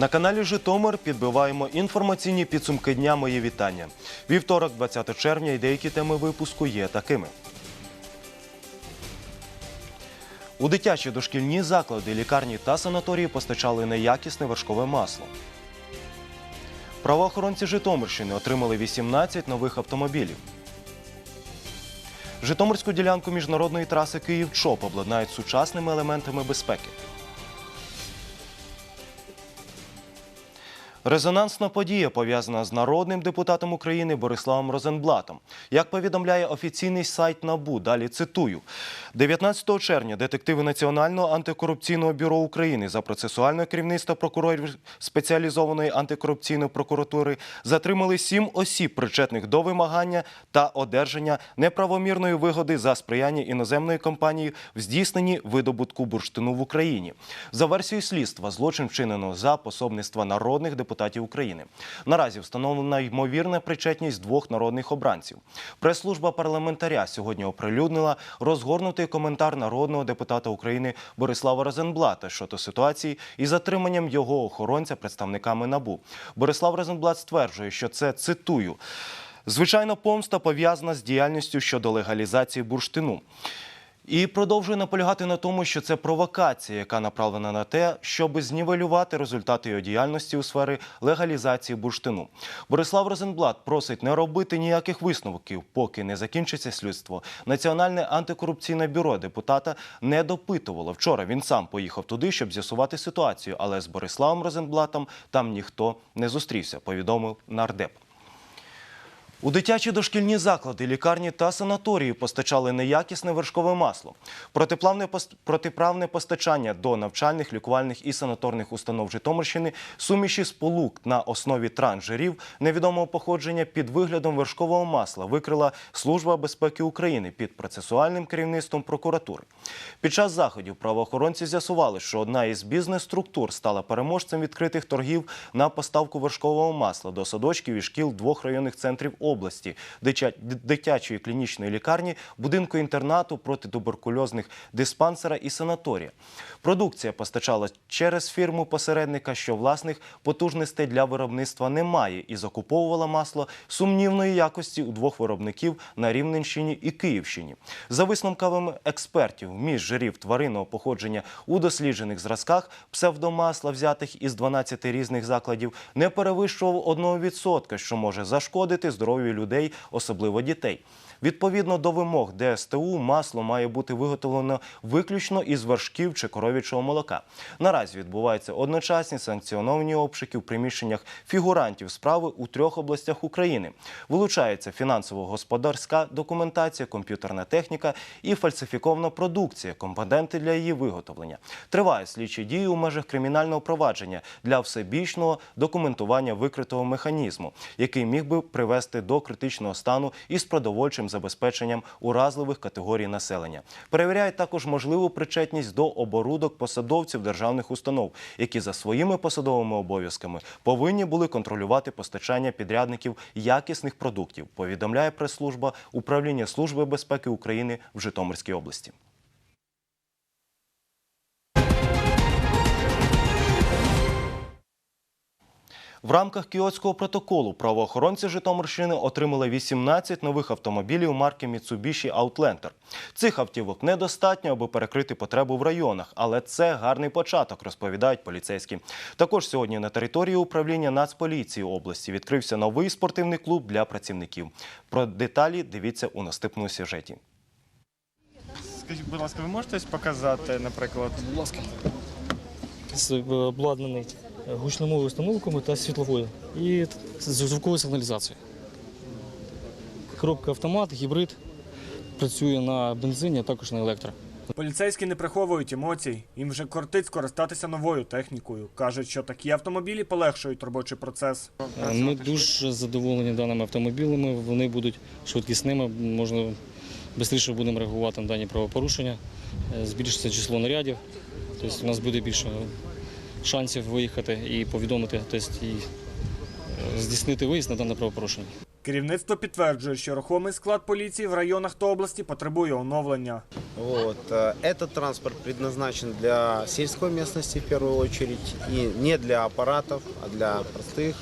На каналі Житомир підбиваємо інформаційні підсумки дня. Мої вітання. Вівторок, 20 червня, і деякі теми випуску є такими. У дитячі дошкільні заклади, лікарні та санаторії постачали неякісне вершкове масло. Правоохоронці Житомирщини отримали 18 нових автомобілів. Житомирську ділянку міжнародної траси Київ-ЧОП обладнають сучасними елементами безпеки. Резонансна подія пов'язана з народним депутатом України Бориславом Розенблатом. Як повідомляє офіційний сайт НАБУ, далі цитую: 19 червня детективи Національного антикорупційного бюро України за процесуальне керівництво прокурорів спеціалізованої антикорупційної прокуратури затримали сім осіб, причетних до вимагання та одержання неправомірної вигоди за сприяння іноземної компанії в здійсненні видобутку бурштину в Україні. За версією слідства, злочин вчинено за пособництва народних депутатів України. Наразі встановлена ймовірна причетність двох народних обранців. Прес-служба парламентаря сьогодні оприлюднила розгорнутий коментар народного депутата України Борислава Розенблата щодо ситуації із затриманням його охоронця представниками НАБУ. Борислав Розенблат стверджує, що це цитую. Звичайно, помста пов'язана з діяльністю щодо легалізації бурштину. І продовжує наполягати на тому, що це провокація, яка направлена на те, щоб знівелювати результати його діяльності у сфері легалізації бурштину. Борислав Розенблат просить не робити ніяких висновків, поки не закінчиться слідство. Національне антикорупційне бюро депутата не допитувало. Вчора він сам поїхав туди, щоб з'ясувати ситуацію, але з Бориславом Розенблатом там ніхто не зустрівся. Повідомив нардеп. У дитячі дошкільні заклади, лікарні та санаторії постачали неякісне вершкове масло. Протиправне постачання до навчальних, лікувальних і санаторних установ Житомирщини суміші сполук на основі транжирів невідомого походження під виглядом вершкового масла викрила Служба безпеки України під процесуальним керівництвом прокуратури. Під час заходів правоохоронці з'ясували, що одна із бізнес-структур стала переможцем відкритих торгів на поставку вершкового масла до садочків і шкіл двох районних центрів області, дитя- дитячої клінічної лікарні, будинку інтернату протитуберкульозних диспансера і санаторія. Продукція постачала через фірму посередника, що власних потужностей для виробництва немає, і закуповувала масло сумнівної якості у двох виробників на Рівненщині і Київщині. За висновками експертів, вміст жирів тваринного походження у досліджених зразках псевдомасла, взятих із 12 різних закладів, не перевищував 1%, що може зашкодити здоров'ю людей, особливо дітей. Відповідно до вимог ДСТУ, масло має бути виготовлено виключно із вершків чи коров'ячого молока. Наразі відбуваються одночасні санкціоновані обшуки в приміщеннях фігурантів справи у трьох областях України. Вилучається фінансово-господарська документація, комп'ютерна техніка і фальсифікована продукція, компоненти для її виготовлення. Триває слідчі дії у межах кримінального провадження для всебічного документування викритого механізму, який міг би привести до критичного стану із продовольчим забезпеченням уразливих категорій населення. Перевіряють також можливу причетність до оборудок посадовців державних установ, які за своїми посадовими обов'язками повинні були контролювати постачання підрядників якісних продуктів. Повідомляє прес-служба управління Служби безпеки України в Житомирській області. В рамках Кіотського протоколу правоохоронці Житомирщини отримали 18 нових автомобілів марки Mitsubishi Outlander. Цих автівок недостатньо, аби перекрити потребу в районах, але це гарний початок, розповідають поліцейські. Також сьогодні на території управління Нацполіції області відкрився новий спортивний клуб для працівників. Про деталі дивіться у наступному сюжеті. Скажіть, будь ласка, ви можете показати, наприклад, Будь ласка. З- Обладнаний гучномовою установками та світловою і звуковою сигналізацією. Коробка автомат, гібрид, працює на бензині, а також на електро. поліцейські не приховують емоцій. Їм вже кортить скористатися новою технікою. кажуть, що такі автомобілі полегшують робочий процес. Ми дуже задоволені даними автомобілями. Вони будуть швидкісними, можна швидше будемо реагувати на дані правопорушення, збільшиться число нарядів. Тобто у нас буде більше шансів виїхати і повідомити, тобто і е, здійснити виїзд на дане правопорушення. Керівництво підтверджує, що рухомий склад поліції в районах та області потребує оновлення. Вот. э, Этот транспорт предназначен для сельской местности в первую очередь и не для аппаратов, а для простых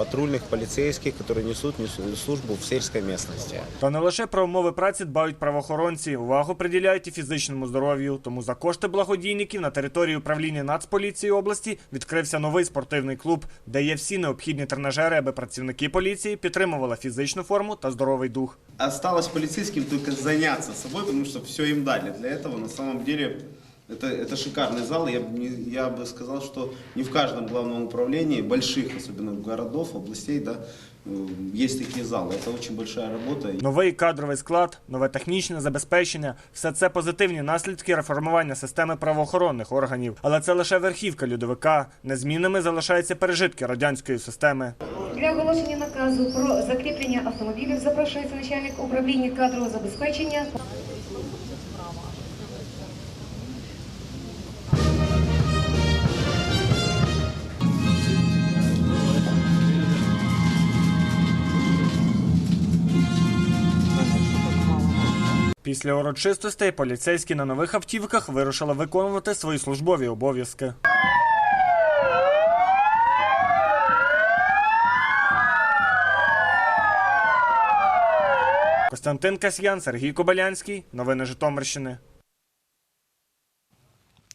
патрульных полицейских, которые несут несут службу в сельской местности. Та не лише про умови праці дбають правоохоронці, увагу приділяють і фізичному здоров'ю. Тому за кошти благодійників на території управління Нацполіції області відкрився новий спортивний клуб, де є всі необхідні тренажери, аби працівники поліції підтримували фізичну форму та здоровий дух. Осталось полицейским только заняться собой, потому что все им дали. Для этого на самом деле это, это шикарный зал. Я, б не- я бы сказал, что не в каждом главном управлении, больших, особенно городов, областей, да, э, есть такие залы. Это очень большая работа. Новий кадровий склад, нове технічне забезпечення все це позитивні наслідки реформування системи правоохоронних органів. Але це лише верхівка льодовика. Незмінними залишаються пережитки радянської системи. Для оголошення наказу про закріплення автомобілів запрошується начальник управління кадрового забезпечення. Після урочистостей поліцейські на нових автівках вирушили виконувати свої службові обов'язки. Костянтин Касьян, Сергій Кобилянський. Новини Житомирщини.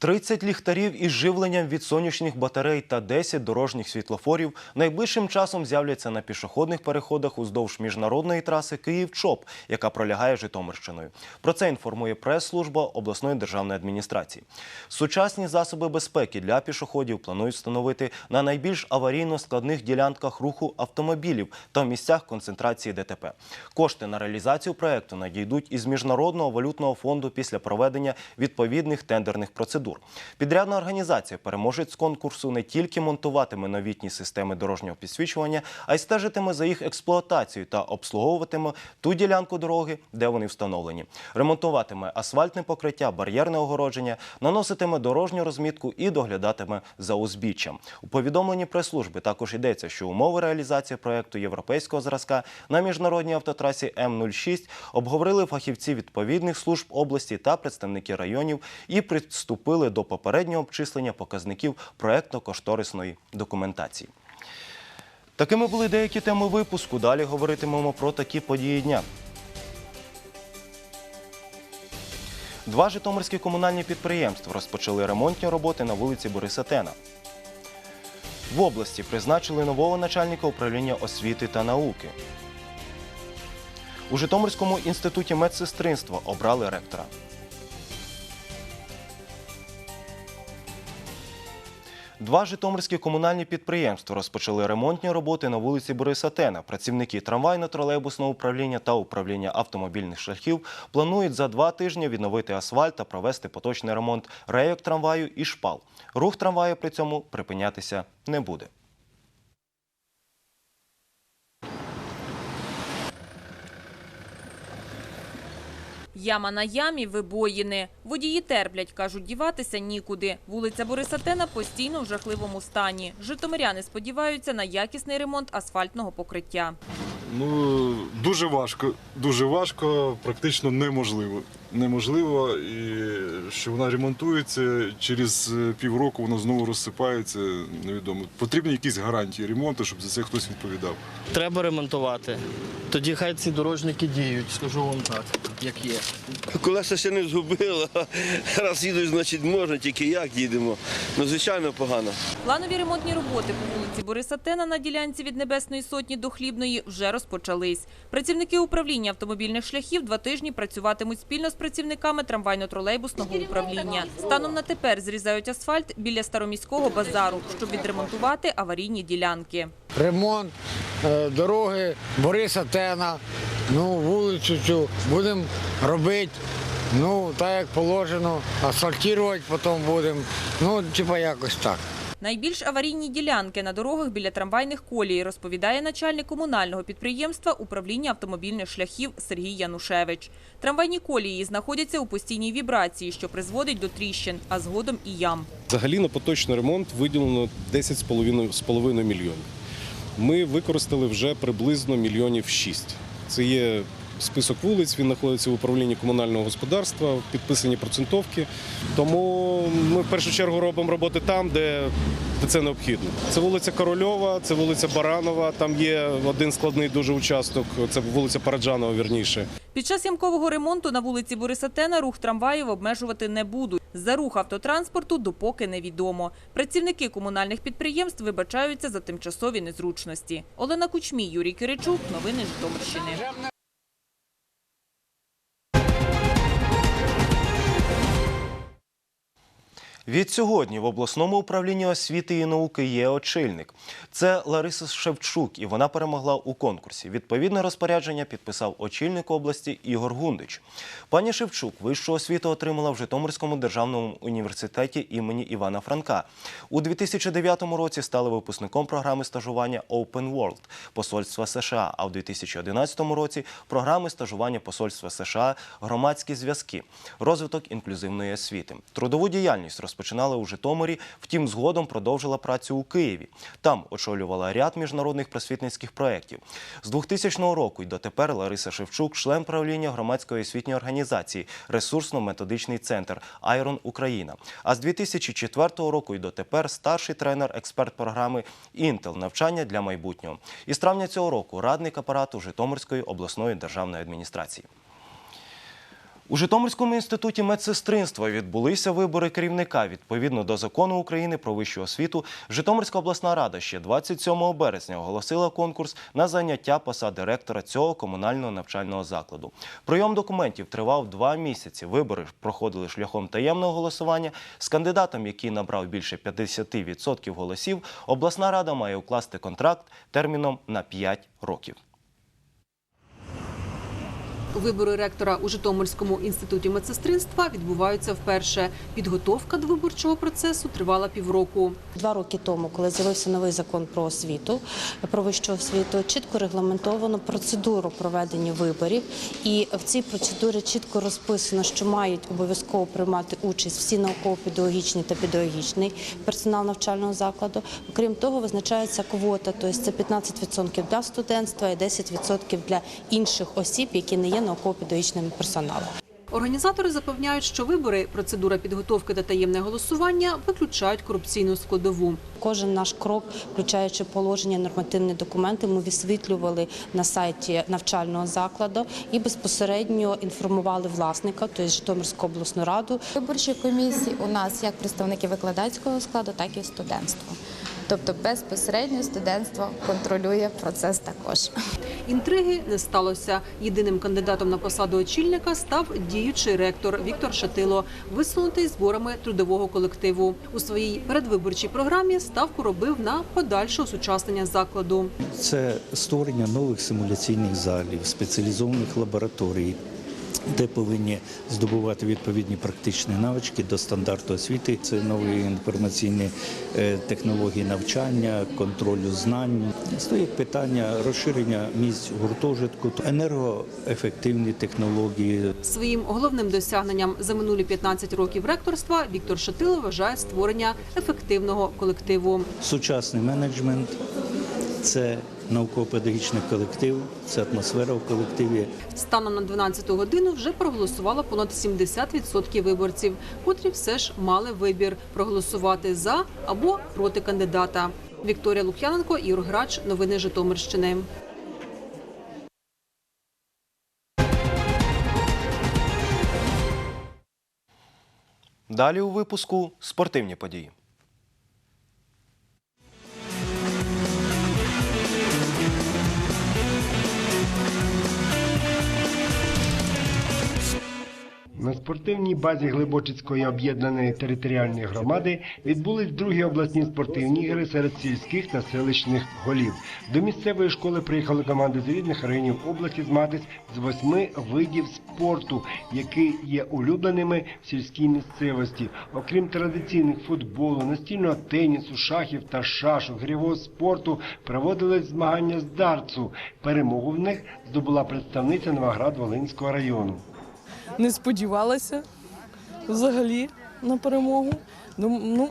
30 ліхтарів із живленням від сонячних батарей та 10 дорожніх світлофорів найближчим часом з'являться на пішохідних переходах уздовж міжнародної траси Київ-ЧОП, яка пролягає Житомирщиною. Про це інформує прес-служба обласної державної адміністрації. Сучасні засоби безпеки для пішоходів планують встановити на найбільш аварійно складних ділянках руху автомобілів та в місцях концентрації ДТП. Кошти на реалізацію проекту надійдуть із міжнародного валютного фонду після проведення відповідних тендерних процедур. Підрядна організація переможець з конкурсу не тільки монтуватиме новітні системи дорожнього підсвічування, а й стежитиме за їх експлуатацією та обслуговуватиме ту ділянку дороги, де вони встановлені. Ремонтуватиме асфальтне покриття, бар'єрне огородження, наноситиме дорожню розмітку і доглядатиме за узбіччям. У повідомленні прес-служби також йдеться, що умови реалізації проекту європейського зразка на міжнародній автотрасі М06 обговорили фахівці відповідних служб області та представники районів і приступили до попереднього обчислення показників проектно-кошторисної документації. Такими були деякі теми випуску. Далі говоритимемо про такі події дня. Два житомирські комунальні підприємства розпочали ремонтні роботи на вулиці Бориса Тена. В області призначили нового начальника управління освіти та науки. У Житомирському інституті медсестринства обрали ректора. Два житомирські комунальні підприємства розпочали ремонтні роботи на вулиці Бориса Тена. Працівники трамвайно-тролейбусного управління та управління автомобільних шляхів планують за два тижні відновити асфальт та провести поточний ремонт рейок трамваю і шпал. Рух трамваю при цьому припинятися не буде. Яма на ямі, вибоїни. Водії терплять, кажуть, діватися нікуди. Вулиця Бориса Тена постійно в жахливому стані. Житомиряни сподіваються на якісний ремонт асфальтного покриття. Ну, дуже важко, дуже важко, практично неможливо. Неможливо, і що вона ремонтується, через е, півроку воно знову розсипається, невідомо. Потрібні якісь гарантії ремонту, щоб за це хтось відповідав. Треба ремонтувати. Тоді хай ці дорожники діють, скажу вам так, як є. Колеса ще не згубила. Раз їдуть, значить можна, тільки як їдемо. Ну, звичайно, погано. Планові ремонтні роботи по вулиці Бориса Тена на ділянці від Небесної Сотні до Хлібної вже розпочались. Працівники управління автомобільних шляхів два тижні працюватимуть спільно з працівниками трамвайно-тролейбусного управління. Станом на тепер зрізають асфальт біля староміського базару, щоб відремонтувати аварійні ділянки. ремонт е, дороги Бориса Тена, ну, вулицю цю будемо робити, ну, так як положено, асфальтувати потім будемо, ну, типа якось так. Найбільш аварійні ділянки на дорогах біля трамвайних колій, розповідає начальник комунального підприємства управління автомобільних шляхів Сергій Янушевич. Трамвайні колії знаходяться у постійній вібрації, що призводить до тріщин, а згодом і ям. Взагалі на поточний ремонт виділено 10,5 з половиною мільйонів. ми використали вже приблизно мільйонів шість. Це є список вулиць, він знаходиться в управлінні комунального господарства, підписані процентовки. Тому ми в першу чергу робимо роботи там, де, це необхідно. Це вулиця Корольова, це вулиця Баранова, там є один складний дуже участок, це вулиця Параджанова, вірніше. Під час ямкового ремонту на вулиці Бориса Тена рух трамваїв обмежувати не будуть. За рух автотранспорту допоки невідомо. Працівники комунальних підприємств вибачаються за тимчасові незручності. Олена Кучмій, Юрій Киричук. Новини Житомирщини. Від сьогодні в обласному управлінні освіти і науки є очільник. Це Лариса Шевчук, і вона перемогла у конкурсі. Відповідне розпорядження підписав очільник області Ігор Гундич. Пані Шевчук вищу освіту отримала в Житомирському державному університеті імені Івана Франка. У 2009 році стала випускником програми стажування Open World Посольства США, а в 2011 році програми стажування Посольства США Громадські зв'язки, розвиток інклюзивної освіти. Трудову діяльність розпочинала у Житомирі, втім, згодом продовжила працю у Києві. Там очолювала ряд міжнародних просвітницьких проєктів. З 2000 року й дотепер Лариса Шевчук, член правління громадської освітньої організації, ресурсно-методичний центр Айрон Україна. А з 2004 року й дотепер старший тренер, експерт програми Інтел навчання для майбутнього. І з травня цього року радник апарату Житомирської обласної державної адміністрації. У Житомирському інституті медсестринства відбулися вибори керівника. Відповідно до закону України про вищу освіту, Житомирська обласна рада ще 27 березня оголосила конкурс на заняття посади ректора цього комунального навчального закладу. Прийом документів тривав два місяці. Вибори проходили шляхом таємного голосування. З кандидатом, який набрав більше 50% голосів, обласна рада має укласти контракт терміном на 5 років. Вибори ректора у Житомирському інституті медсестринства відбуваються вперше. Підготовка до виборчого процесу тривала півроку. Два роки тому, коли з'явився новий закон про освіту, про вищу освіту, чітко регламентовано процедуру проведення виборів, і в цій процедурі чітко розписано, що мають обов'язково приймати участь всі науково-педагогічні та педагогічний персонал навчального закладу. Окрім того, визначається квота, тобто це 15% для студентства і 10% для інших осіб, які не є науково-педагогічним персоналом. Організатори запевняють, що вибори, процедура підготовки та таємне голосування виключають корупційну складову. Кожен наш крок, включаючи положення, нормативні документи, ми висвітлювали на сайті навчального закладу і безпосередньо інформували власника, тобто Житомирську обласну раду. Виборчій комісії у нас як представники викладацького складу, так і студентство. Тобто безпосередньо студентство контролює процес також. Інтриги не сталося. Єдиним кандидатом на посаду очільника став діючий ректор Віктор Шатило, висунутий зборами трудового колективу. У своїй передвиборчій програмі ставку робив на подальше осучаснення закладу. Це створення нових симуляційних залів, спеціалізованих лабораторій, де повинні здобувати відповідні практичні навички до стандарту освіти. Це нові інформаційні е, технології навчання, контролю знань. Стоїть питання розширення місць гуртожитку, енергоефективні технології. Своїм головним досягненням за минулі 15 років ректорства Віктор Шатило вважає створення ефективного колективу. Сучасний менеджмент це науково-педагогічний колектив, це атмосфера в колективі. Станом на 12 годину вже проголосувало понад 70% виборців, котрі все ж мали вибір проголосувати за або проти кандидата. Вікторія Лук'яненко, Ігор Грач. Новини Житомирщини. Далі у випуску спортивні події. На спортивній базі Глибочицької об'єднаної територіальної громади відбулись другі обласні спортивні ігри серед сільських та селищних голів. До місцевої школи приїхали команди з різних районів області змагатись з восьми видів спорту, які є улюбленими в сільській місцевості. Окрім традиційних футболу, настільного тенісу, шахів та шашок, грівого спорту проводились змагання з дартсу. Перемогу в них здобула представниця Новоград Волинського району. Не сподівалася взагалі на перемогу. Ну, ну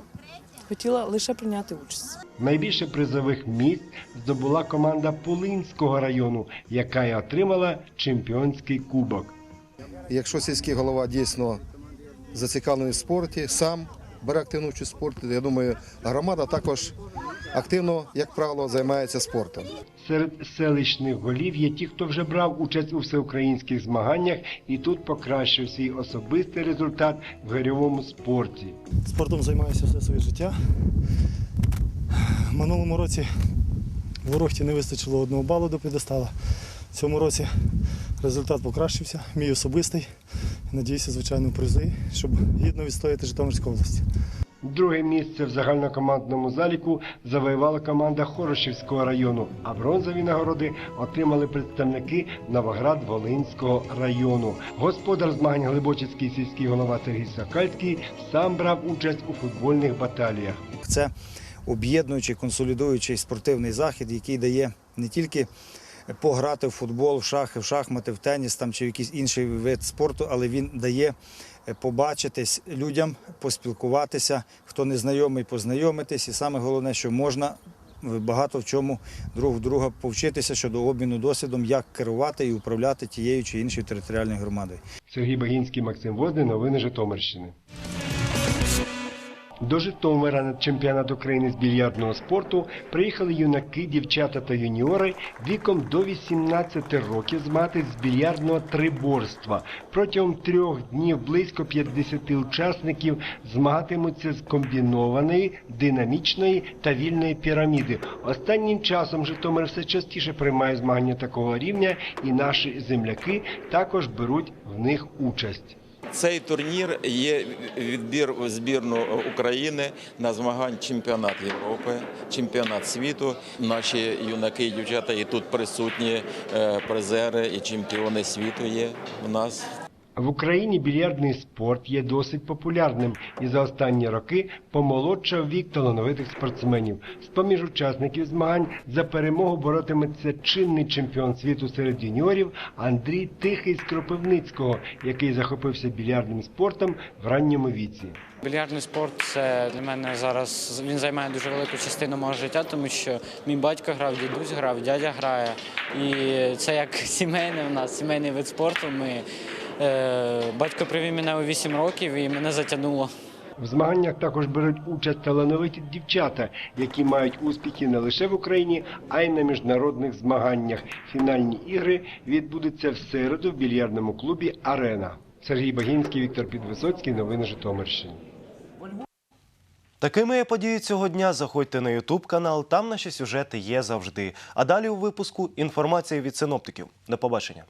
хотіла лише прийняти участь. Найбільше призових місць здобула команда Полинського району, яка й отримала чемпіонський кубок. Якщо сільський голова дійсно зацікавлений в спорті, сам бере активну участь в спорті, я думаю, громада також активно, як правило, займається спортом. Серед селищних голів є ті, хто вже брав участь у всеукраїнських змаганнях і тут покращив свій особистий результат в гирьовому спорті. Спортом займаюся все своє життя. Минулому році в Орохті не вистачило одного балу до підестала. В цьому році результат покращився, мій особистий. Надіюся, звичайно, призи, щоб гідно відстояти Житомирську область. Друге місце в загальнокомандному заліку завоювала команда Хорошівського району, а бронзові нагороди отримали представники Новоград-Волинського району. Господар змагань Глибочицький сільський голова Сергій Сокальський сам брав участь у футбольних баталіях. Це об'єднуючий, консолідуючий спортивний захід, який дає не тільки пограти в футбол, в шахи, в шахмати, в теніс там, чи в якийсь інший вид спорту, але він дає побачитись людям, поспілкуватися, хто не знайомий, познайомитись. І саме головне, що можна багато в чому друг в друга повчитися щодо обміну досвідом, як керувати і управляти тією чи іншою територіальною громадою. Сергій Багінський, Максим Возний, новини Житомирщини. До Житомира на чемпіонат України з більярдного спорту приїхали юнаки, дівчата та юніори віком до 18 років змагатись з більярдного триборства. Протягом трьох днів близько 50 учасників змагатимуться з комбінованої, динамічної та вільної піраміди. Останнім часом Житомир все частіше приймає змагання такого рівня, і наші земляки також беруть в них участь. Цей турнір є відбір збірну України на змагань чемпіонат Європи, чемпіонат світу. Наші юнаки і дівчата і тут присутні е, призери і чемпіони світу є в нас. В Україні більярдний спорт є досить популярним і за останні роки помолодшав вік талановитих спортсменів. З-поміж учасників змагань за перемогу боротиметься чинний чемпіон світу серед юніорів Андрій Тихий з Кропивницького, який захопився більярдним спортом в ранньому віці. Більярдний спорт це для мене зараз він займає дуже велику частину мого життя, тому що мій батько грав, дідусь грав, дядя грає. І це як сімейний у нас, сімейний вид спорту. Ми, батько привів мене у 8 років і мене затягнуло. В змаганнях також беруть участь талановиті дівчата, які мають успіхи не лише в Україні, а й на міжнародних змаганнях. Фінальні ігри відбудуться в середу в більярдному клубі Арена. Сергій Багінський, Віктор Підвисоцький. Новини Житомирщини. Такими є події цього дня. Заходьте на Ютуб канал, там наші сюжети є завжди. А далі у випуску інформація від синоптиків. До побачення.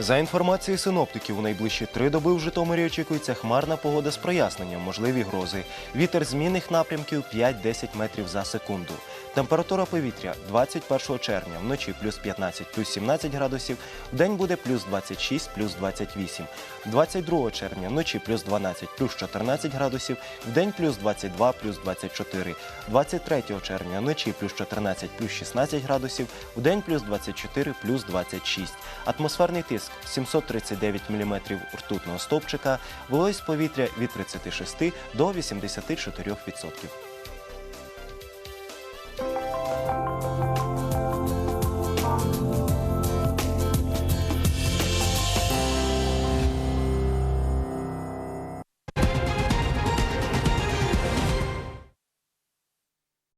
За інформацією синоптиків, у найближчі три доби в Житомирі очікується хмарна погода з проясненням, можливі грози. Вітер змінних напрямків 5-10 метрів за секунду. Температура повітря 21 червня вночі плюс 15, плюс 17 градусів, вдень буде плюс 26, плюс 28. 22 червня вночі плюс 12, плюс 14 градусів, вдень плюс 22, плюс 24. 23 червня вночі плюс 14, плюс 16 градусів, вдень плюс 24, плюс 26. Атмосферний тиск 739 мм ртутного стовпчика, вологість повітря від 36 до 84%.